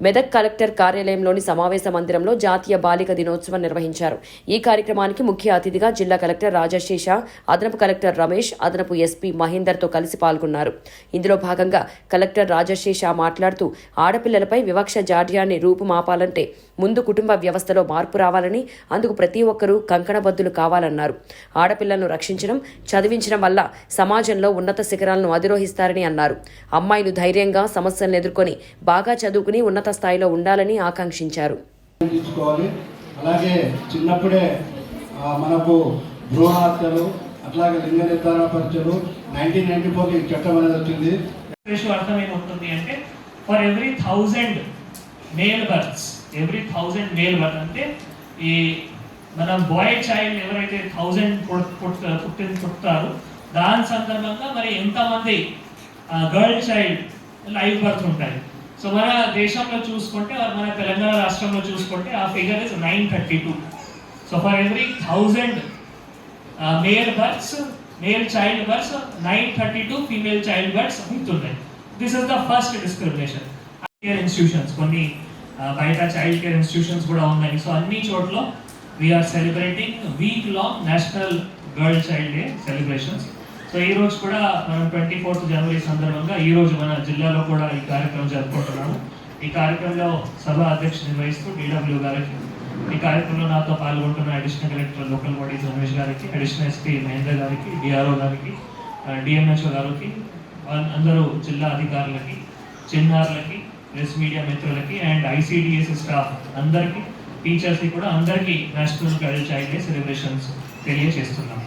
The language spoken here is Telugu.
మెదక్ కలెక్టర్ కార్యాలయంలోని సమావేశ మందిరంలో జాతీయ బాలిక దినోత్సవం నిర్వహించారు. ఈ కార్యక్రమానికి ముఖ్య అతిథిగా జిల్లా కలెక్టర్ రాజశేష అదనపు కలెక్టర్ రమేష్ అదనపు ఎస్పీ మహేందర్తో కలిసి పాల్గొన్నారు. ఇందులో భాగంగా కలెక్టర్ రాజశేష మాట్లాడుతూ ఆడపిల్లలపై వివక్ష జాడ్యాన్ని రూపుమాపాలంటే ముందు కుటుంబ వ్యవస్థలో మార్పు రావాలని అందుకు ప్రతి ఒక్కరూ కంకణబద్దులు కావాలన్నారు. ఆడపిల్లలను రక్షించడం చదివించడం వల్ల సమాజంలో ఉన్నత శిఖరాలను అధిరోహిస్తారని అన్నారు. అమ్మాయిలు ధైర్యంగా సమస్యలను ఎదుర్కొని బాగా చదువుకుని ఉన్నత స్థాయిలో ఉండాలని ఆకాంక్షించారు. తీసుకోవాలి అలాగే చిన్నప్పుడే మనకు భ్రూణ హత్యలు అట్లాగే లింగ నిర్ధారణ పరీక్షలు నైన్టీన్ నైన్టీ ఫోర్ ఈ చట్టం అనేది వచ్చింది. రేషియో అర్థం ఏమవుతుంది అంటే for every thousand male births every thousand male birth అంటే ఈ మనం బాయ్ చైల్డ్ ఎవరైతే థౌజండ్ పుట్టి పుట్టారు దాని సందర్భంగా మరి ఎంతమంది గర్ల్ చైల్డ్ లైవ్ బర్త్ ఉంటాయి? సో మన దేశంలో చూసుకుంటే మన తెలంగాణ రాష్ట్రంలో చూసుకుంటే ఆ figure is nine thirty two so for every thousand male births male child births nine thirty two female child births అవుతున్నాయి this is the first discrimination care institutions కొన్ని బయట చైల్డ్ కేర్ ఇన్స్టిట్యూషన్స్ కూడా ఉన్నాయి. సో అన్ని చోట్ల we're celebrating week long national girl child day celebrations so ఈ రోజు కూడా మనం ట్వంటీ ఫోర్త్ జనవరి సందర్భంగా ఈ రోజు మన జిల్లాలో కూడా ఈ కార్యక్రమం జరుపుకుంటున్నాము. ఈ కార్యక్రమంలో సభ అధ్యక్ష నిర్వహిస్తూ డిడబ్ల్యూ గారికి ఈ కార్యక్రమంలో నాతో పాల్గొంటున్న additional collector local bodies Ramesh గారికి అడిషనల్ ఎస్పీ మహేంద్ర గారికి డిఆర్ఓ గారికి డిఎంహెచ్ఓ గారికి అందరూ జిల్లా అధికారులకి చిన్నారులకి ప్రెస్ మీడియా మిత్రులకి అండ్ ఐసీడిఎస్ స్టాఫ్ అందరికీ టీచర్స్కి కూడా అందరికీ national girl child day celebrations తెలియజేస్తున్నాము